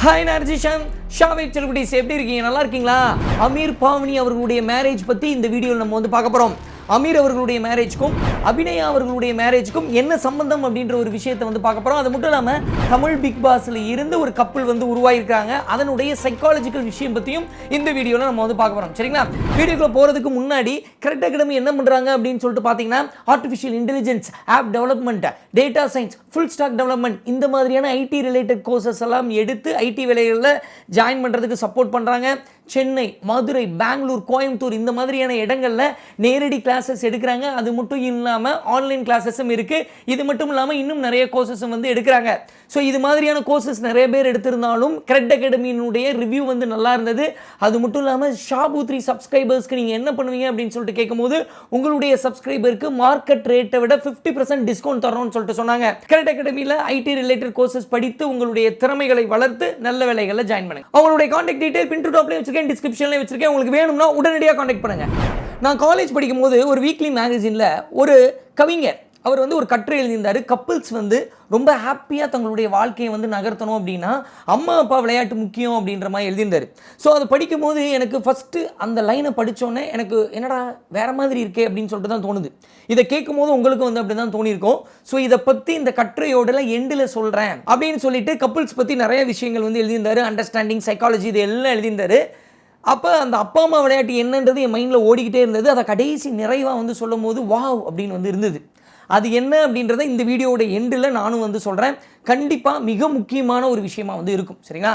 Hi நர்ஜிஷன் ஷாவேட் செல்குட்டிஸ் எப்படி இருக்கீங்க? நல்லா இருக்கீங்களா? அமீர் பாவனி அவர்களுடைய மேரேஜ் பற்றி இந்த வீடியோவில் நம்ம வந்து பார்க்க போகிறோம் அமீர் அவர்களுடைய மேரேஜ்க்கும் அபிநயா அவர்களுடைய மேரேஜ்க்கும் என்ன சம்பந்தம் அப்படின்ற ஒரு விஷயத்தை வந்து பார்க்க போகிறோம் அது மட்டும் இல்லாமல் தமிழ் பிக் பாஸில் இருந்து ஒரு கப்பல் வந்து உருவாயிருக்காங்க. அதனுடைய சைக்காலஜிக்கல் விஷயம் பற்றியும் இந்த வீடியோவில் நம்ம வந்து பார்க்க போகிறோம் சரிங்களா? வீடியோக்குள்ள போகிறதுக்கு முன்னாடி கரெக்ட் அகாடமி என்ன பண்ணுறாங்க அப்படின்னு சொல்லிட்டு பார்த்தீங்கன்னா artificial intelligence app development data science full stack development இந்த மாதிரியான ஐடி ரிலேட்டட் கோர்சஸ் எல்லாம் எடுத்து ஐடி வேலைகளில் ஜாயின் பண்ணுறதுக்கு சப்போர்ட் பண்ணுறாங்க சென்னை மதுரை பெங்களூர் கோயம்புத்தூர் இந்த மாதிரியான இடங்களில் நேரடி கிளாஸஸ் எடுக்கிறாங்க. அது மட்டும் இல்லாமல் ஆன்லைன் கிளாஸஸும் இருக்குது இது மட்டும் இல்லாமல் இன்னும் நிறைய கோர்சஸும் வந்து எடுக்கிறாங்க. ஸோ இது மாதிரியான கோர்சஸ் நிறைய பேர் எடுத்திருந்தாலும் கிரெட் அகாடமியினுடைய ரிவ்யூ வந்து நல்லா இருந்தது. அது மட்டும் இல்லாமல் ஷாபு த்ரீ சப்ஸ்கிரைபர்ஸ்க்கு நீங்கள் என்ன பண்ணுவீங்க அப்படின்னு சொல்லிட்டு கேட்கும்போது உங்களுடைய சப்ஸ்கிரைபருக்கு மார்க்கெட் ரேட்டை விட ஃபிஃப்டி பர்சன்ட் டிஸ்கவுண்ட் தரோம்னு சொல்லிட்டு சொன்னாங்க. கிரெட் அகாடமியில் ஐடி ரிலேட்டட் கோர்சஸ் படித்து உங்களுடைய திறமைகளை வளர்த்து நல்ல வேலைகளை ஜாயின் பண்ணுங்க. அவங்களுடைய காண்டாக்ட் டீடைல் பின் டு டாப்லேயும் வச்சிருக்கேன் டிஸ்கிரிப்ஷன்லேயும் வச்சிருக்கேன். உங்களுக்கு வேணும்னா உடனடியாக காண்டாக்ட் பண்ணுங்க. நான் காலேஜ் படிக்கும் போது ஒரு வீக்லி மேகசினில் ஒரு கவிஞர் அவர் வந்து ஒரு கட்டுரை எழுதியிருந்தார். கப்பிள்ஸ் வந்து ரொம்ப ஹாப்பியாக தங்களுடைய வாழ்க்கையை வந்து நகர்த்தணும் அப்படின்னா அம்மா அப்பா விளையாட்டு முக்கியம் அப்படின்ற மாதிரி எழுதியிருந்தார். ஸோ அதை படிக்கும்போது எனக்கு ஃபஸ்ட்டு அந்த லைனை படித்தோன்னே எனக்கு என்னடா வேற மாதிரி இருக்கே அப்படின்னு சொல்லிட்டு தான் தோணுது. இதை கேட்கும்போது உங்களுக்கு வந்து அப்படி தான் தோணியிருக்கும். ஸோ இதை பற்றி இந்த கட்டுரையோடலாம் எண்டில் சொல்கிறேன் அப்படின்னு சொல்லிட்டு கப்பிள்ஸ் பற்றி நிறைய விஷயங்கள் வந்து எழுதியிருந்தாரு. அண்டர்ஸ்டாண்டிங் சைக்காலஜி இது எல்லாம் எழுதியிருந்தார். அப்போ அந்த அப்பா அம்மா விளையாட்டு என்னன்றது என் மைண்டில் ஓடிக்கிட்டே இருந்தது. அதை கடைசி நிறைவாக வந்து சொல்லும் போது வாவ் அப்படின்னு வந்து இருந்தது. அது என்ன அப்படின்றத இந்த வீடியோவோட எண்டில் நானும் வந்து சொல்கிறேன் கண்டிப்பாக மிக முக்கியமான ஒரு விஷயமா வந்து இருக்கும். சரிங்களா?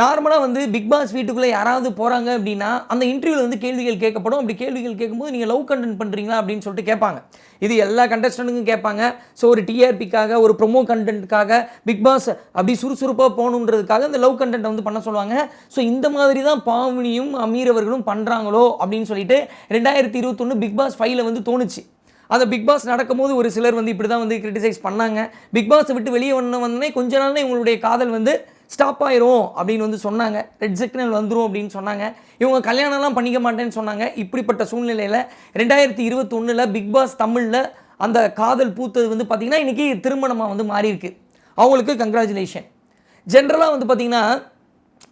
நார்மலாக வந்து பிக் பாஸ் வீட்டுக்குள்ளே யாராவது போகிறாங்க அப்படின்னா அந்த இன்டர்வியூவில் வந்து கேள்விகள் கேட்கப்படும். அப்படி கேள்விகள் கேட்கும்போது நீங்கள் லவ் கண்டென்ட் பண்ணுறீங்களா அப்படின்னு சொல்லிட்டு கேட்பாங்க. இது எல்லா கண்டஸ்டண்ட்டுக்கும் கேட்பாங்க. ஸோ ஒரு டிஆர்பிக்காக ஒரு ப்ரொமோ கண்டென்ட்டுக்காக பிக் பாஸ் அப்படி சுறுசுறுப்பாக போகணுன்றதுக்காக அந்த லவ் கண்டென்ட் வந்து பண்ண சொல்லுவாங்க. ஸோ இந்த மாதிரி தான் பாவனியும் அமீர் அவர்களும் பண்ணுறாங்களோ அப்படின்னு சொல்லிட்டு ரெண்டாயிரத்தி இருபத்தொன்று பிக் பாஸ் ஃபைவ்ல வந்து தோணுச்சு. அந்த பிக் பாஸ் நடக்கும்போது ஒரு சிலர் வந்து இப்படி தான் வந்து கிரிட்டிசைஸ் பண்ணாங்க. பிக் பாஸை விட்டு வெளியே வந்த வந்தோடனே கொஞ்ச நாள்னே இவங்களுடைய காதல் வந்து ஸ்டாப் ஆயிரும் அப்படின்னு வந்து சொன்னாங்க. ரெட் சிக்னல் வந்துடும் அப்படின்னு சொன்னாங்க. இவங்க கல்யாணம்லாம் பண்ணிக்க மாட்டேன்னு சொன்னாங்க. இப்படிப்பட்ட சூழ்நிலையில் ரெண்டாயிரத்தி இருபத்தொன்னில் பிக் பாஸ் தமிழில் அந்த காதல் பூத்தது வந்து பார்த்திங்கன்னா இன்றைக்கி திருமணமாக வந்து மாறியிருக்கு. அவங்களுக்கு கங்க்ராச்சுலேஷன் ஜென்ரலாக வந்து பார்த்திங்கன்னா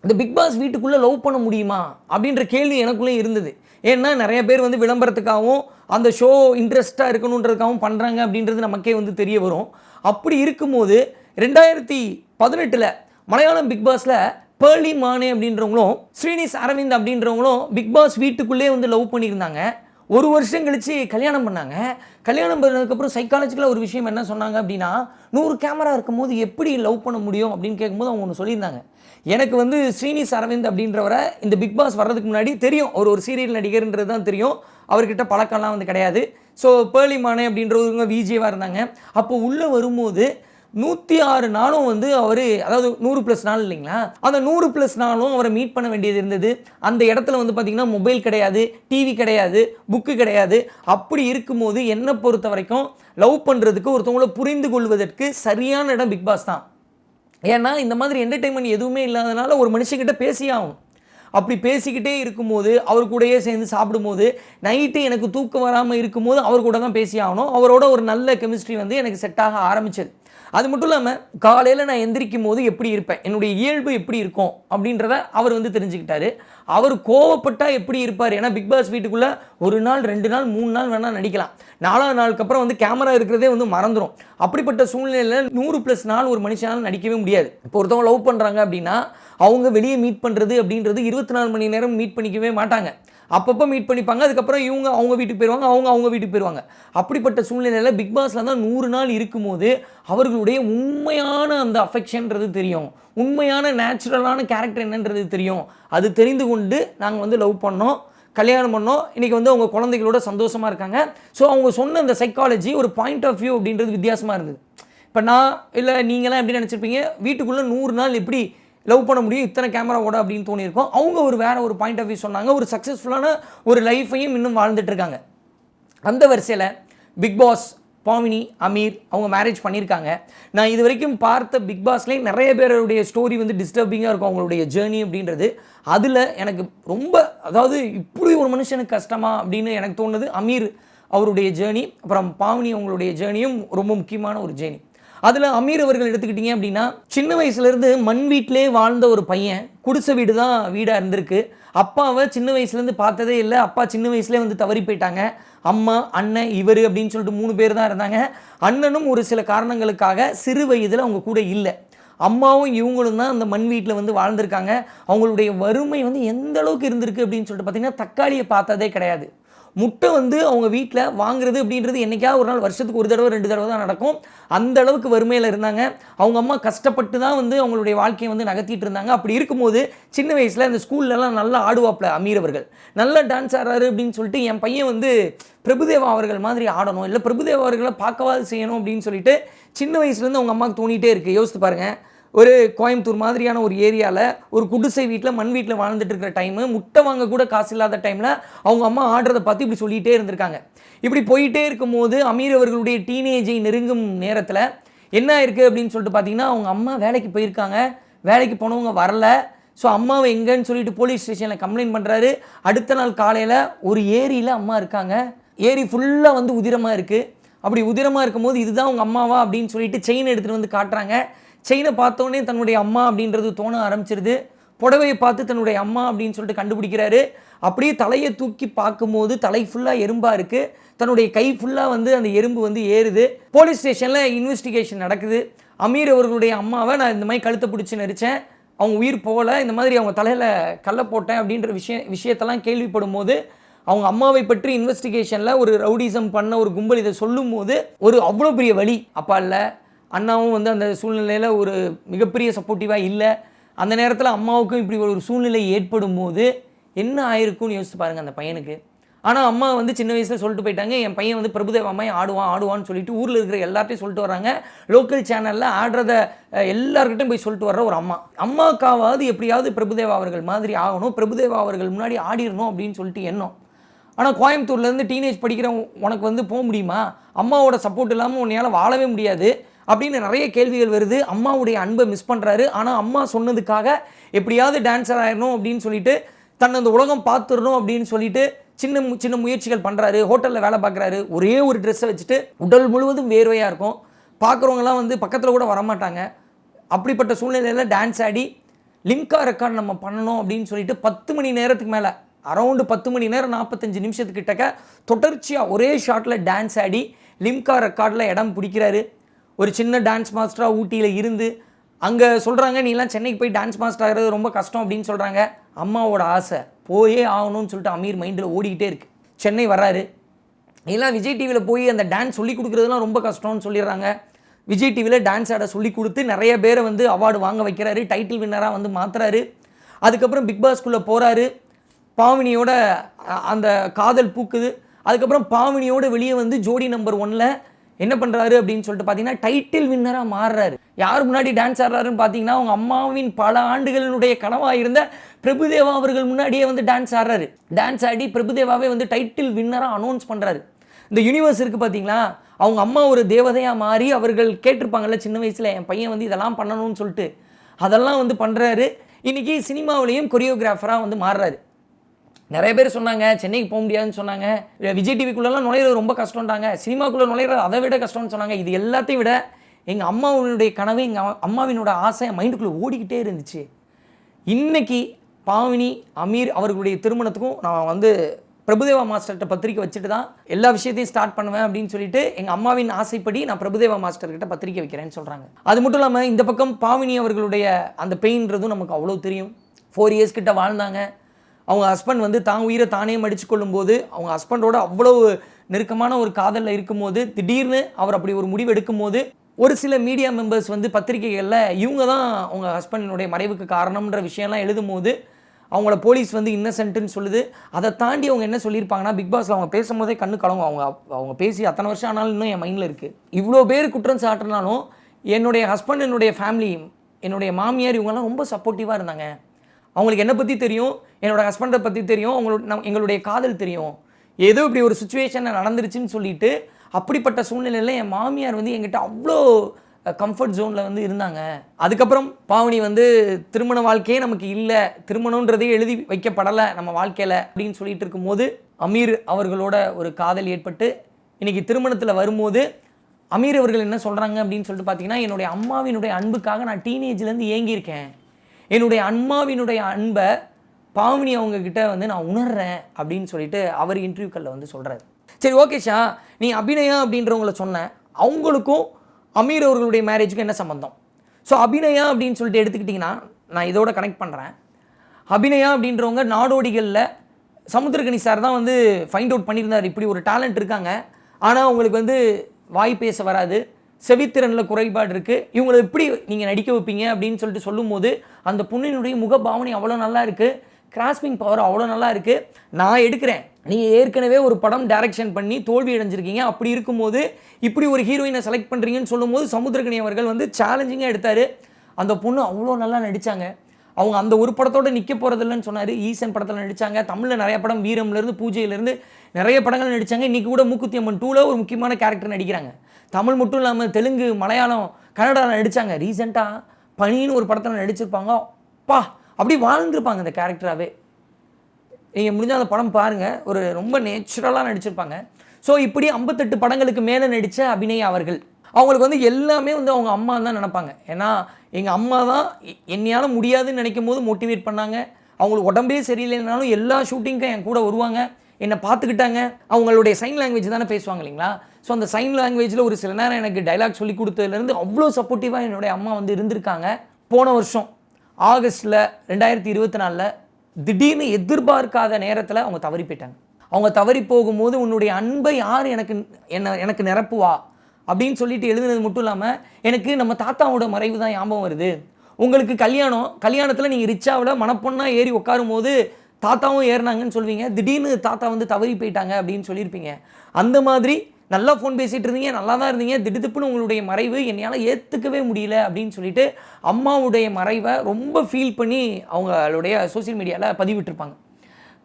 இந்த பிக் பாஸ் வீட்டுக்குள்ளே லவ் பண்ண முடியுமா அப்படின்ற கேள்வி எனக்குள்ளே இருந்தது. ஏன்னா நிறைய பேர் வந்து விளம்பரத்துக்காகவும் அந்த ஷோ இன்ட்ரெஸ்ட்டாக இருக்கணுன்றதுக்காகவும் பண்ணுறாங்க அப்படின்றது நமக்கே வந்து தெரிய வரும். அப்படி இருக்கும்போது ரெண்டாயிரத்தி பதினெட்டில் மலையாளம் பிக் பாஸில் பேர்லி மானே அப்படின்றவங்களும் ஸ்ரீனிஸ் அரவிந்த் அப்படின்றவங்களும் பிக் பாஸ் வீட்டுக்குள்ளே வந்து லவ் பண்ணியிருந்தாங்க. ஒரு வருஷம் கழித்து கல்யாணம் பண்ணாங்க. கல்யாணம் பண்ணதுக்கப்புறம் சைக்காலஜிக்கலாக ஒரு விஷயம் என்ன சொன்னாங்க அப்படின்னா நூறு கேமரா இருக்கும்போது எப்படி லவ் பண்ண முடியும் அப்படின்னு கேட்கும்போது அவங்க ஒன்று சொல்லியிருந்தாங்க. எனக்கு வந்து ஸ்ரீனிஸ் அரவிந்த் அப்படின்றவரை இந்த பிக் பாஸ் வர்றதுக்கு முன்னாடி தெரியும். அவர் ஒரு சீரியல் நடிகர்ன்றது தான் தெரியும். அவர்கிட்ட பழக்கம்லாம் வந்து கிடையாது. ஸோ பேர்லிமானே அப்படின்றவங்க விஜேவாக இருந்தாங்க. அப்போ உள்ளே வரும்போது நூற்றி ஆறு நாளும் வந்து அவர் அதாவது நூறு ப்ளஸ் நாள் இல்லைங்களா? அந்த நூறு ப்ளஸ் நாளும் அவரை மீட் பண்ண வேண்டியது இருந்தது. அந்த இடத்துல வந்து பார்த்திங்கன்னா மொபைல் கிடையாது டிவி கிடையாது புக்கு கிடையாது. அப்படி இருக்கும்போது என்னை பொறுத்த வரைக்கும் லவ் பண்ணுறதுக்கு ஒருத்தவங்கள புரிந்து கொள்வதற்கு சரியான இடம் பிக் பாஸ் தான். ஏன்னா இந்த மாதிரி என்டர்டெயின்மெண்ட் எதுவுமே இல்லாதனால ஒரு மனுஷங்கிட்ட பேசியே ஆகும். அப்படி பேசிக்கிட்டே இருக்கும்போது அவர் கூடயே சேர்ந்து சாப்பிடும்போது நைட்டு எனக்கு தூக்கம் வராமல் இருக்கும்போது அவர் கூட தான் பேசி ஆகணும். அவரோட ஒரு நல்ல கெமிஸ்ட்ரி வந்து எனக்கு செட் ஆக ஆரம்பிச்சது. அது மட்டும் இல்லாமல் காலையில் நான் எந்திரிக்கும் போது எப்படி இருப்பேன்? என்னுடைய இயல்பு எப்படி இருக்கும்? அப்படின்றத அவர் வந்து தெரிஞ்சுக்கிட்டாரு. அவர் கோவப்பட்டால் எப்படி இருப்பார்? ஏன்னா பிக் பாஸ் வீட்டுக்குள்ளே ஒரு நாள் ரெண்டு நாள் மூணு நாள் வேணால் நடிக்கலாம். நாலாவது நாளுக்கு அப்புறம் வந்து கேமரா இருக்கிறதே வந்து மறந்துடும் அப்படிப்பட்ட சூழ்நிலையில் நூறு ப்ளஸ் நாள் ஒரு மனுஷனால் நடிக்கவே முடியாது. இப்போ ஒருத்தவங்க லவ் பண்ணுறாங்க அப்படின்னா அவங்க வெளியே மீட் பண்ணுறது அப்படின்றது இருபத்தி நாலு மணி நேரம் மீட் பண்ணிக்கவே மாட்டாங்க. அப்பப்போ மீட் பண்ணிப்பாங்க. அதுக்கப்புறம் இவங்க அவங்க வீட்டுக்கு போயிடுவாங்க அவங்க அவங்க வீட்டுக்கு போயிடுவாங்க அப்படிப்பட்ட சூழ்நிலையில் பிக் பாஸில் தான் நூறு நாள் இருக்கும்போது அவர்களுடைய உண்மையான அந்த அஃபெக்ஷன்றது தெரியும். உண்மையான நேச்சுரலான கேரக்டர் என்னன்றது தெரியும். அது தெரிந்து கொண்டு நாங்கள் வந்து லவ் பண்ணோம் கல்யாணம் பண்ணோம். இன்றைக்கி வந்து அவங்க குழந்தைகளோட சந்தோஷமாக இருக்காங்க. ஸோ அவங்க சொன்ன அந்த சைக்காலஜி ஒரு பாயிண்ட் ஆஃப் வியூ அப்படின்றது வித்தியாசமாக இருந்தது. இப்போ நான் இல்லை நீங்களாம் எப்படி நினச்சிருப்பீங்க? வீட்டுக்குள்ளே நூறு நாள் எப்படி லவ் பண்ண முடியும் இத்தனை கேமராவோட அப்படின்னு தோணியிருக்கோம். அவங்க ஒரு வேற ஒரு பாயிண்ட் ஆஃப் வியூ சொன்னாங்க. ஒரு சக்ஸஸ்ஃபுல்லான ஒரு லைஃப்பையும் இன்னும் வாழ்ந்துட்டு இருக்காங்க. அந்த வரிசையில் பிக் பாஸ் பாமினி அமீர் அவங்க மேரேஜ் பண்ணியிருக்காங்க. நான் இது வரைக்கும் பார்த்த பிக் பாஸ்லேயும் நிறைய பேருடைய ஸ்டோரி வந்து டிஸ்டர்பிங்காக இருக்கும் அவங்களுடைய ஜேர்னி அப்படின்றது. அதில் எனக்கு ரொம்ப அதாவது இப்படி ஒரு மனுஷனுக்கு கஷ்டமா அப்படின்னு எனக்கு தோணுது. அமீர் அவருடைய ஜேர்னி அப்புறம் பாவனி அவங்களுடைய ஜேர்னியும் ரொம்ப முக்கியமான ஒரு ஜேர்னி அதில் அமீர் அவர்கள் எடுத்துக்கிட்டீங்க அப்படின்னா சின்ன வயசுலேருந்து மண் வீட்டிலே வாழ்ந்த ஒரு பையன் குடிசை வீடு தான் வீடாக இருந்திருக்கு. அப்பாவை சின்ன வயசுலேருந்து பார்த்ததே இல்லை. அப்பா சின்ன வயசுலேயே வந்து தவறி போயிட்டாங்க. அம்மா அண்ணன் இவர் அப்படின்னு சொல்லிட்டு மூணு பேர் தான் இருந்தாங்க. அண்ணனும் ஒரு சில காரணங்களுக்காக சிறு வயதில் அவங்க கூட இல்லை. அம்மாவும் இவங்களும் தான் அந்த மண் வீட்டில் வந்து வாழ்ந்திருக்காங்க. அவங்களுடைய வறுமை வந்து எந்த அளவுக்கு இருந்திருக்கு அப்படின்னு சொல்லிட்டு பார்த்தீங்கன்னா தக்காளியை பார்த்ததே கிடையாது. முட்டை வந்து அவங்க வீட்டில் வாங்குறது அப்படின்றது என்னைக்காவது ஒரு நாள் வருஷத்துக்கு ஒரு தடவை ரெண்டு தடவை தான் நடக்கும். அந்த அளவுக்கு வறுமையில் இருந்தாங்க. அவங்க அம்மா கஷ்டப்பட்டு தான் வந்து அவங்களுடைய வாழ்க்கையை வந்து நகர்த்திட்டு இருந்தாங்க. அப்படி இருக்கும்போது சின்ன வயசில் இந்த ஸ்கூல்லலாம் நல்லா ஆடுவாப்ல அமீர் அவர்கள். நல்ல டான்ஸ் ஆடுறாரு அப்படின்னு சொல்லிட்டு என் பையன் வந்து பிரபுதேவா அவர்கள் மாதிரி ஆடணும். இல்லை பிரபுதேவா அவர்களை பார்க்கவாது செய்யணும் அப்படின்னு சொல்லிட்டு சின்ன வயசுலேருந்து அவங்க அம்மாவுக்கு தோணிகிட்டே இருக்குது யோசித்து பாருங்கள் ஒரு கோயம்புத்தூர் மாதிரியான ஒரு ஏரியாவில் ஒரு குடிசை வீட்டில் மண் வீட்டில் வாழ்ந்துட்டு இருக்கிற டைமு முட்டை வாங்க கூட காசு இல்லாத டைமில் அவங்க அம்மா ஆடுறதை பார்த்து இப்படி சொல்லிகிட்டே இருந்திருக்காங்க. இப்படி போயிட்டே இருக்கும்போது அமீர் அவர்களுடைய டீனேஜை நெருங்கும் நேரத்தில் என்ன ஆயிருக்கு அப்படின்னு சொல்லிட்டு பார்த்தீங்கன்னா அவங்க அம்மா வேலைக்கு போயிருக்காங்க. வேலைக்கு போனவங்க வரல. ஸோ அம்மாவை எங்கேன்னு சொல்லிட்டு போலீஸ் ஸ்டேஷனில் கம்ப்ளைண்ட் பண்ணுறாரு அடுத்த நாள் காலையில் ஒரு ஏரியில் அம்மா இருக்காங்க. ஏரி ஃபுல்லாக வந்து உதிரமாக இருக்குது அப்படி உதிரமாக இருக்கும்போது இதுதான் அவங்க அம்மாவா அப்படின்னு சொல்லிட்டு செயின் எடுத்துகிட்டு வந்து காட்டுறாங்க. செயினை பார்த்தோன்னே தன்னுடைய அம்மா அப்படின்றது தோண ஆரம்பிச்சிருது. புடவையை பார்த்து தன்னுடைய அம்மா அப்படின்னு சொல்லிட்டு கண்டுபிடிக்கிறாரு. அப்படியே தலையை தூக்கி பார்க்கும்போது தலை ஃபுல்லாக எறும்பாக இருக்குது தன்னுடைய கை ஃபுல்லாக வந்து அந்த எறும்பு வந்து ஏறுது. போலீஸ் ஸ்டேஷனில் இன்வெஸ்டிகேஷன் நடக்குது. அமீர் அவர்களுடைய அம்மாவை நான் இந்த மாதிரி கழுத்தை பிடிச்சி நெரிச்சேன். அவங்க உயிர் போகல. இந்த மாதிரி அவங்க தலையில் கல்லை போட்டேன் அப்படின்ற விஷய விஷயத்தெல்லாம் கேள்விப்படும் போது அவங்க அம்மாவை பற்றி இன்வெஸ்டிகேஷனில் ஒரு ரவுடிசம் பண்ண ஒரு கும்பல் இதை சொல்லும்போது ஒரு அவ்வளோ பெரிய வழி அப்பா இல்லை. அண்ணாவும் வந்து அந்த சூழ்நிலையில் ஒரு மிகப்பெரிய சப்போர்ட்டிவாக இல்லை. அந்த நேரத்தில் அம்மாவுக்கும் இப்படி ஒரு சூழ்நிலை ஏற்படும் போது என்ன ஆயிருக்கும்னு யோசிச்சு பாருங்கள் அந்த பையனுக்கு. ஆனால் அம்மா வந்து சின்ன வயசில் சொல்லிட்டு போயிட்டாங்க. என் பையன் வந்து பிரபுதேவ அம்மாய் ஆடுவான் ஆடுவான்னு சொல்லிட்டு ஊரில் இருக்கிற எல்லாத்தையும் சொல்லிட்டு வராங்க லோக்கல் சேனலில் ஆடுறத எல்லாருக்கிட்டையும் போய் சொல்லிட்டு வர்ற ஒரு அம்மா. அம்மாக்காவது எப்படியாவது பிரபுதேவா அவர்கள் மாதிரி ஆகணும். பிரபுதேவா அவர்கள் முன்னாடி ஆடிடணும் அப்படின்னு சொல்லிட்டு எண்ணம். ஆனால் கோயம்புத்தூர்லேருந்து டீனேஜ் படிக்கிற உனக்கு வந்து போக முடியுமா? அம்மாவோட சப்போர்ட் இல்லாமல் உன்னையால் வாழவே முடியாது. அப்படின்னு நிறைய கேள்விகள் வருது. அம்மாவுடைய அன்பை மிஸ் பண்ணுறாரு ஆனால் அம்மா சொன்னதுக்காக எப்படியாவது டான்ஸர் ஆயிடணும் அப்படின்னு சொல்லிட்டு தன்னை அந்த உலகம் பார்த்துடணும் அப்படின்னு சொல்லிட்டு சின்ன சின்ன முயற்சிகள் பண்ணுறாரு ஹோட்டலில் வேலை பார்க்குறாரு. ஒரே ஒரு ட்ரெஸ்ஸை வச்சுட்டு உடல் முழுவதும் வேர்வையாக இருக்கும். பார்க்குறவங்கலாம் வந்து பக்கத்தில் கூட வரமாட்டாங்க. அப்படிப்பட்ட சூழ்நிலையில் டான்ஸ் ஆடி லிம்கா ரெக்கார்ட் நம்ம பண்ணணும் அப்படின்னு சொல்லிட்டு பத்து மணி நேரத்துக்கு மேலே அரௌண்டு பத்து மணி நேரம் நாற்பத்தஞ்சு நிமிஷத்துக்கிட்டக்க தொடர்ச்சியாக ஒரே ஷாட்டில் டான்ஸ் ஆடி லிம்கா ரெக்கார்டில் இடம் பிடிக்கிறாரு. ஒரு சின்ன டான்ஸ் மாஸ்டராக ஊட்டியில் இருந்து அங்கே சொல்கிறாங்க நீலாம் சென்னைக்கு போய் டான்ஸ் மாஸ்டர் ஆகிறது ரொம்ப கஷ்டம் அப்படின்னு சொல்கிறாங்க அம்மாவோட ஆசை போயே ஆகணும்னு சொல்லிட்டு அமீர் மைண்டில் ஓடிக்கிட்டே இருக்குது சென்னை வராரு எல்லாம் விஜய் டிவியில் போய் அந்த டான்ஸ் சொல்லி கொடுக்குறதுலாம் ரொம்ப கஷ்டம்னு சொல்லிடுறாங்க. விஜய் டிவியில் டான்ஸ் ஆட சொல்லி கொடுத்து நிறைய பேரை வந்து அவார்டு வாங்க வைக்கிறாரு. டைட்டில் வின்னராக வந்து மாத்துறாரு. அதுக்கப்புறம் பிக் பாஸ்க்குள்ளே போகிறாரு பாவினியோட அந்த காதல் பூக்குது. அதுக்கப்புறம் பாவினியோட வெளியே வந்து ஜோடி நம்பர் ஒனில் என்ன பண்ணுறாரு அப்படின்னு சொல்லிட்டு பார்த்தீங்கன்னா டைட்டில் வின்னராக மாறுறாரு. யார் முன்னாடி டான்ஸ் ஆடுறாருன்னு பார்த்தீங்கன்னா அவங்க அம்மாவின் பல ஆண்டுகளினுடைய கனவாக இருந்த பிரபுதேவா அவர்கள் முன்னாடியே வந்து டான்ஸ் ஆடுறாரு. டான்ஸ் ஆடி பிரபுதேவாவே வந்து டைட்டில் வின்னராக அனௌன்ஸ் பண்ணுறாரு இந்த யூனிவர்ஸ் இருக்குது பார்த்தீங்களா அவங்க அம்மா ஒரு தேவதையாக மாறி அவர்கள் கேட்டிருப்பாங்கல்ல சின்ன வயசில் என் பையன் வந்து இதெல்லாம் பண்ணணும்னு சொல்லிட்டு. அதெல்லாம் வந்து பண்ணுறாரு இன்றைக்கி சினிமாவிலையும் கொரியோகிராஃபராக வந்து மாறுறாரு. நிறைய பேர் சொன்னாங்க சென்னைக்கு போக முடியாதுன்னு சொன்னாங்க. விஜய் டிவிக்குள்ளெல்லாம் நுழையிறது ரொம்ப கஷ்டம்ட்டாங்க சினிமாக்குள்ளே நுழையிறது அதை விட கஷ்டம்னு சொன்னாங்க. இது எல்லாத்தையும் விட எங்கள் அம்மாவினுடைய கனவு எங்கள் அம்மாவினோட ஆசை மைண்டுக்குள்ளே ஓடிக்கிட்டே இருந்துச்சு. இன்னைக்கு பாவினி அமீர் அவர்களுடைய திருமணத்துக்கும் நான் வந்து பிரபுதேவா மாஸ்டர்கிட்ட பத்திரிக்கை வச்சுட்டு தான் எல்லா விஷயத்தையும் ஸ்டார்ட் பண்ணுவேன் அப்படின்னு சொல்லிட்டு எங்கள் அம்மாவின் ஆசைப்படி நான் பிரபுதேவா மாஸ்டர்கிட்ட பத்திரிக்கை வைக்கிறேன்னு சொல்கிறாங்க அது மட்டும் இல்லாமல் இந்த பக்கம் பாவினி அவர்களுடைய அந்த பெயின்றதும் நமக்கு அவ்வளோ தெரியும். ஃபோர் இயர்ஸ் கிட்ட வாழ்ந்தாங்க. அவங்க ஹஸ்பண்ட் வந்து தான் உயிரை தானே மடித்து கொள்ளும்போது அவங்க ஹஸ்பண்டோட அவ்வளோ நெருக்கமான ஒரு காதலில் இருக்கும்போது திடீர்னு அவர் அப்படி ஒரு முடிவு எடுக்கும்போது ஒரு சில மீடியா மெம்பர்ஸ் வந்து பத்திரிகைகளில் இவங்க தான் அவங்க ஹஸ்பண்டினுடைய மறைவுக்கு காரணம்ன்ற விஷயம்லாம் எழுதும்போது அவங்கள போலீஸ் வந்து இன்னசென்ட்டுன்னு சொல்லுது. அதை தாண்டி அவங்க என்ன சொல்லியிருப்பாங்கன்னா பிக் பாஸில் அவங்க பேசும்போதே கண்ணு கலங்கும். அவங்க அவங்க பேசி அத்தனை வருஷம் ஆனாலும் இன்னும் என் மைண்டில் இருக்குது இவ்வளோ பேர் குற்றம் சாட்டினாலும் என்னுடைய ஹஸ்பண்ட் என்னுடைய ஃபேமிலி என்னுடைய மாமியார் இவங்கெல்லாம் ரொம்ப சப்போர்ட்டிவாக இருந்தாங்க. அவங்களுக்கு என்னை பற்றி தெரியும் என்னோட ஹஸ்பண்டை பற்றி தெரியும் அவங்களோட நம் எங்களுடைய காதல் தெரியும். ஏதோ இப்படி ஒரு சுச்சுவேஷனில் நடந்துருச்சுன்னு சொல்லிட்டு அப்படிப்பட்ட சூழ்நிலையில் என் மாமியார் வந்து என்கிட்ட அவ்வளோ கம்ஃபர்ட் ஜோனில் வந்து இருந்தாங்க. அதுக்கப்புறம் பாவனி வந்து திருமண வாழ்க்கையே நமக்கு இல்லை திருமணன்றதே எழுதி வைக்கப்படலை நம்ம வாழ்க்கையில் அப்படின்னு சொல்லிட்டு இருக்கும்போது அமீர் அவர்களோட ஒரு காதல் ஏற்பட்டு இன்றைக்கி திருமணத்தில் வரும்போது அமீர் அவர்கள் என்ன சொல்கிறாங்க அப்படின்னு சொல்லிட்டு பார்த்தீங்கன்னா என்னுடைய அம்மாவினுடைய அன்புக்காக நான் டீனேஜ்லேருந்து ஏங்கியிருக்கேன். என்னுடைய அம்மாவினுடைய அன்பை பாவனி அவங்கக்கிட்ட வந்து நான் உணர்றேன் அப்படின்னு சொல்லிட்டு அவர் இன்டர்வியூக்களில் வந்து சொல்கிறாரு சரி ஓகே ஷா. நீ அபிநயா அப்படின்றவங்கள சொன்னேன் அவங்களுக்கும் அமீர் அவர்களுடைய மேரேஜுக்கும் என்ன சம்பந்தம்? ஸோ அபிநயா அப்படின்னு சொல்லிட்டு எடுத்துக்கிட்டிங்கன்னா நான் இதோட கனெக்ட் பண்ணுறேன் அபிநயா அப்படின்றவங்க நாடோடிகளில் சமுத்திரகனி சார் தான் வந்து ஃபைண்ட் அவுட் பண்ணியிருந்தார். இப்படி ஒரு டேலண்ட் இருக்காங்க. ஆனால் அவங்களுக்கு வந்து வாய் பேச வராது. செவித்திறனில் குறைபாடு இருக்குது இவங்களை எப்படி நீங்கள் நடிக்க வைப்பீங்க அப்படின்னு சொல்லிட்டு சொல்லும்போது அந்த பொண்ணினுடைய முகபாவனை அவ்வளோ நல்லா இருக்குது கிராஸ்பிங் பவர் அவ்வளோ நல்லா இருக்குது நான் எடுக்கிறேன். நீங்கள் ஏற்கனவே ஒரு படம் டைரக்ஷன் பண்ணி தோல்வி அடைஞ்சிருக்கீங்க. அப்படி இருக்கும்போது இப்படி ஒரு ஹீரோயினை செலக்ட் பண்ணுறீங்கன்னு சொல்லும்போது சமுத்திரகனி அவர்கள் வந்து சேலஞ்சிங்காக எடுத்தார். அந்த பொண்ணு அவ்வளோ நல்லா நடித்தாங்க அவங்க அந்த ஒரு படத்தோட நிற்க போகிறதில்லன்னு சொன்னார். ஈசன் படத்தில் நடித்தாங்க தமிழில் நிறைய படம் வீரம்லேருந்து பூஜையிலேருந்து நிறைய படங்கள் நடித்தாங்க இன்றைக்கி கூட மூக்குத்தி அம்மன் டூவில் ஒரு முக்கியமான கேரக்டர் நடிக்கிறாங்க. தமிழ் மட்டும் இல்லாமல் தெலுங்கு மலையாளம் கன்னடாவில் நடித்தாங்க ரீசெண்டாக பனின்னு ஒரு படத்தில் நடிச்சிருப்பாங்க. அப்பா அப்படி வாழ்ந்துருப்பாங்க அந்த கேரக்டராகவே நீங்கள் முடிஞ்சால் அந்த படம் பாருங்கள் ஒரு ரொம்ப நேச்சுரலாக நடிச்சிருப்பாங்க. ஸோ இப்படி ஐம்பத்தெட்டு படங்களுக்கு மேலே நடித்த அபிநயா அவர்கள் அவங்களுக்கு வந்து எல்லாமே வந்து அவங்க அம்மா தான் நினைப்பாங்க. ஏன்னா எங்கள் அம்மா தான் என்னையால் என்னையால முடியாதுன்னு நினைக்கும் போது மோட்டிவேட் பண்ணாங்க. அவங்களுக்கு உடம்பே சரியில்லைனாலும் எல்லா ஷூட்டிங்க்கும் என் கூட வருவாங்க. என்னை பார்த்துக்கிட்டாங்க. அவங்களுடைய சைன் லாங்குவேஜ் தானே பேசுவாங்க இல்லைங்களா? ஸோ அந்த சைன் லாங்குவேஜில் ஒரு சில நேரம் எனக்கு டைலாக் சொல்லி கொடுத்ததுலேருந்து அவ்வளோ சப்போர்ட்டிவாக என்னுடைய அம்மா வந்து இருந்திருக்காங்க. போன வருஷம் ஆகஸ்ட்டில் ரெண்டாயிரத்தி இருபத்தி நாலில் திடீர்னு எதிர்பார்க்காத நேரத்தில் அவங்க தவறி போயிட்டாங்க அவங்க தவறி போகும்போது உன்னுடைய அன்பை யார் எனக்கு என்ன எனக்கு நிரப்புவா? அப்படின்னு சொல்லிட்டு எழுதுனது மட்டும் இல்லாமல் எனக்கு நம்ம தாத்தாவோட மறைவு தான் ஞாபகம் வருது. உங்களுக்கு கல்யாணம் கல்யாணத்தில் நீங்கள் ரிச்சாவில் மனப்பொண்ணாக ஏறி உட்காரும் போது தாத்தாவும் ஏறினாங்கன்னு சொல்வீங்க. திடீர்னு தாத்தா வந்து தவறி போயிட்டாங்க அப்படின்னு சொல்லியிருப்பீங்க. அந்த மாதிரி நல்லா ஃபோன் பேசிகிட்டு இருந்தீங்க நல்லா தான் இருந்தீங்க. திடுதிப்புன்னு உங்களுடைய மறைவு என்னால் ஏற்றுக்கவே முடியல அப்படின்னு சொல்லிட்டு அம்மாவுடைய மறைவை ரொம்ப ஃபீல் பண்ணி அவங்களுடைய சோஷியல் மீடியாவில் பதிவிட்டிருப்பாங்க.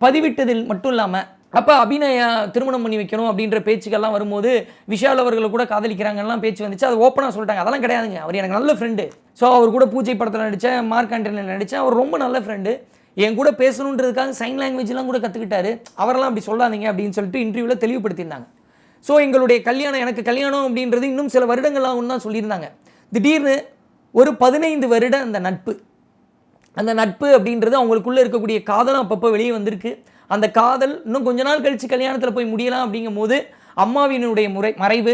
பதிவிட்டதில் மட்டும் இல்லாமல் அப்போ அபிநயா திருமணம் பண்ணி வைக்கணும் அப்படின்ற பேச்சுக்கெல்லாம் வரும்போது விஷால் அவர்களை கூட காதலிக்கிறாங்கலாம் பேச்சு வந்துச்சு. அது ஓப்பனாக சொல்லிட்டாங்க. அதெல்லாம் கிடையாதுங்க. அவர் எனக்கு நல்ல ஃப்ரெண்டு ஸோ அவர் கூட பூஜை படத்தில் நடித்தேன் மார்க் ஆண்டனியில் நடித்தேன் அவர் ரொம்ப நல்ல ஃப்ரெண்டு என் கூட பேசணுன்றதுக்காக சைன் லாங்குவேஜ்லாம் கூட கற்றுக்கிட்டாரு அவரெல்லாம் அப்படி சொல்லாதீங்க அப்படின்னு சொல்லிட்டு இன்டர்வியூவில் தெளிவுபடுத்தியிருந்தாங்க. ஸோ எங்களுடைய கல்யாணம் எனக்கு கல்யாணம் அப்படின்றது இன்னும் சில வருடங்கள் ஆகும் தான் சொல்லியிருந்தாங்க. திடீர்னு ஒரு பதினைந்து வருட அந்த நட்பு. அந்த நட்பு அப்படின்றது அவங்களுக்குள்ளே இருக்கக்கூடிய காதலும் அப்பப்போ வெளியே வந்திருக்கு. அந்த காதல் இன்னும் கொஞ்ச நாள் கழித்து கல்யாணத்தில் போய் முடியலாம் அப்படிங்கும் போது அம்மாவினுடைய முறை மறைவு.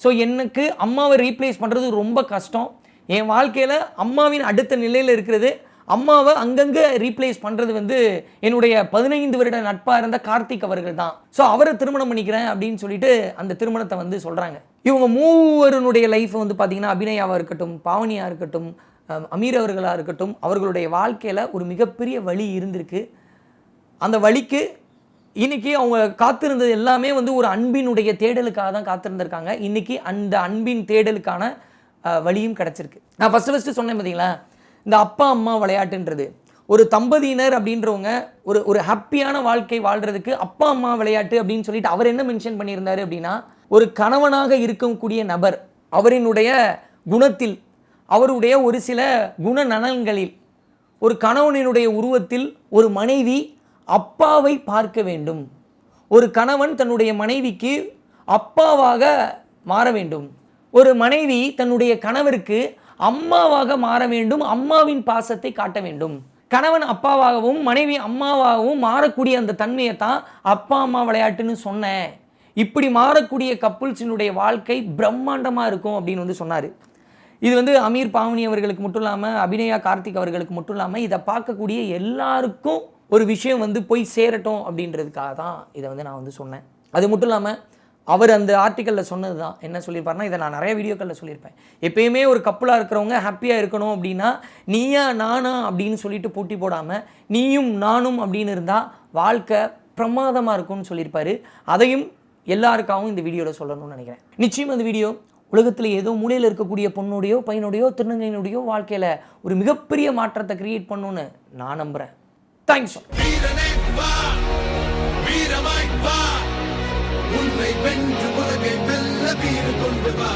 ஸோ எனக்கு அம்மாவை ரீப்ளேஸ் பண்ணுறது ரொம்ப கஷ்டம். என் வாழ்க்கையில் அம்மாவின் அடுத்த நிலையில் இருக்கிறது அம்மாவை அங்கங்கே ரீப்ளேஸ் பண்ணுறது வந்து என்னுடைய பதினைந்து வருட நட்பாக இருந்த கார்த்திக் அவர்கள் தான் ஸோ அவரை திருமணம் பண்ணிக்கிறேன் அப்படின்னு சொல்லிட்டு அந்த திருமணத்தை வந்து சொல்கிறாங்க இவங்க மூவருனுடைய லைஃப் வந்து பார்த்திங்கன்னா அபிநயாவாக இருக்கட்டும் பாவனியாக இருக்கட்டும் அமீர் அவர்களாக இருக்கட்டும் அவர்களுடைய வாழ்க்கையில் ஒரு மிகப்பெரிய வழி இருந்திருக்கு. அந்த வழிக்கு இன்னைக்கு அவங்க காத்திருந்தது எல்லாமே வந்து ஒரு அன்பினுடைய தேடலுக்காக தான் காத்திருந்திருக்காங்க. இன்றைக்கி அந்த அன்பின் தேடலுக்கான வழியும் கிடச்சிருக்கு. நான் ஃபஸ்ட்டு ஃபஸ்ட்டு சொன்னேன் பார்த்தீங்களா இந்த அப்பா அம்மா விளையாட்டுன்றது. ஒரு தம்பதியினர் அப்படின்றவங்க ஒரு ஒரு ஹாப்பியான வாழ்க்கை வாழ்கிறதுக்கு அப்பா அம்மா விளையாட்டு அப்படின்னு சொல்லிட்டு அவர் என்ன மென்ஷன் பண்ணியிருந்தாரு அப்படின்னா ஒரு கணவனாக இருக்கக்கூடிய நபர் அவரினுடைய குணத்தில் அவருடைய ஒரு சில குணநலன்களில் ஒரு கணவனினுடைய உருவத்தில் ஒரு மனைவி அப்பாவை பார்க்க வேண்டும். ஒரு கணவன் தன்னுடைய மனைவிக்கு அப்பாவாக மாற வேண்டும். ஒரு மனைவி தன்னுடைய கணவருக்கு அம்மாவாக மாற வேண்டும் அம்மாவின் பாசத்தை காட்ட வேண்டும். கணவன் அப்பாவாகவும் மனைவி அம்மாவாகவும் மாறக்கூடிய அந்த தன்மையை தான் அப்பா அம்மா விளையாட்டுன்னு சொன்னேன். இப்படி மாறக்கூடிய கப்புல்ஸினுடைய வாழ்க்கை பிரம்மாண்டமாக இருக்கும் அப்படின்னு வந்து சொன்னார். இது வந்து அமீர் பாவனி அவர்களுக்கு மட்டும் இல்லாமல் அபிநயா கார்த்திக் அவர்களுக்கு மட்டும் இல்லாமல் இதை பார்க்கக்கூடிய எல்லாருக்கும் ஒரு விஷயம் வந்து போய் சேரட்டும் அப்படின்றதுக்காக தான் இதை வந்து நான் வந்து சொன்னேன். அது மட்டும் இல்லாமல் அவர் அந்த ஆர்டிக்கலில் சொன்னது தான் என்ன சொல்லியிருப்பாருன்னா இதை நான் நிறைய வீடியோக்களில் சொல்லியிருப்பேன். எப்பயுமே ஒரு கப்பலாக இருக்கிறவங்க ஹாப்பியாக இருக்கணும் அப்படின்னா நீயா நானா அப்படின்னு சொல்லிட்டு போட்டி போடாமல் நீயும் நானும் அப்படின்னு இருந்தால் வாழ்க்கை பிரமாதமாக இருக்கும்னு சொல்லியிருப்பார். அதையும் எல்லாருக்காகவும் இந்த வீடியோவில் சொல்லணும்னு நினைக்கிறேன். நிச்சயம் அந்த வீடியோ உலகத்தில் ஏதோ மூலையில் இருக்கக்கூடிய பொண்ணுடையோ பையனுடையோ திருநங்கையினுடையோ வாழ்க்கையில் ஒரு மிகப்பெரிய மாற்றத்தை கிரியேட் பண்ணுன்னு நான் நம்புகிறேன் தேங்க்ஸ் உண்மை வா வென்று உலகை வெல்ல வீறு கொண்டு வா.